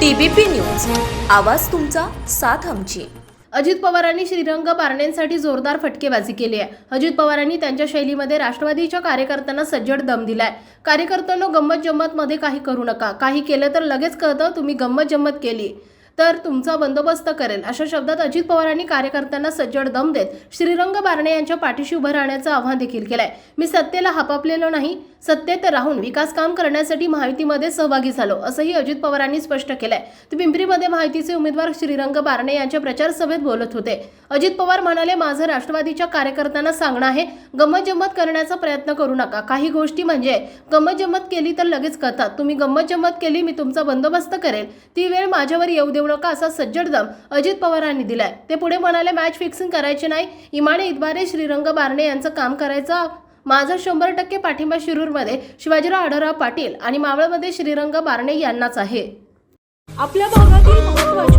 TBP news. आवाज तुमचा साथ आमची. अजित पवारांनी श्रीरंग बारणेंसाठी जोरदार फटकेबाजी केली आहे. अजित पवारांनी त्यांच्या शैलीमध्ये राष्ट्रवादीच्या कार्यकर्त्यांना सज्जड दम दिलाय. कार्यकर्त्यांनो गंमत जम्मतमध्ये काही करू नका. काही केलं तर लगेच कळतं तुम्ही गंमत जम्मत केली. तर तुमचा बंदोबस्त करेल अशा शब्दात अजित पवारांनी कार्यकर्त्यांना सज्जड दम देत श्रीरंग बारणे यांच्या पाठीशी उभं राहण्याचं आव्हान देखील केलंय. मी सत्तेला हपापलेलो नाही सत्तेत राहून विकास काम करण्यासाठी माहितीमध्ये सहभागी झालो असंही अजित पवारांनी स्पष्ट केलंय. ते पिंपरीमध्ये माहितीचे उमेदवार श्रीरंग बारणे यांच्या प्रचार सभेत बोलत होते. अजित पवार म्हणाले माझं राष्ट्रवादीच्या कार्यकर्त्यांना सांगणं आहे गंमत जम्मत करण्याचा प्रयत्न करू नका. काही गोष्टी म्हणजे गंमत जम्मत केली तर लगेच कळतात. तुम्ही गंमत जम्मत केली मी तुमचा बंदोबस्त करेल. ती वेळ माझ्यावर येऊ देऊ नका असा सज्जड दम अजित पवारांनी दिलाय. ते पुढे म्हणाले मॅच फिक्सिंग करायची नाही. इमाने इतबारे श्रीरंग बारणे यांचं काम करायचं. माझा शंभर टक्के पाठिंबा शिरूरमध्ये शिवाजीराव आढळराव पाटील आणि मावळमध्ये श्रीरंग बारणे यांनाच आहे. आपल्या भागातील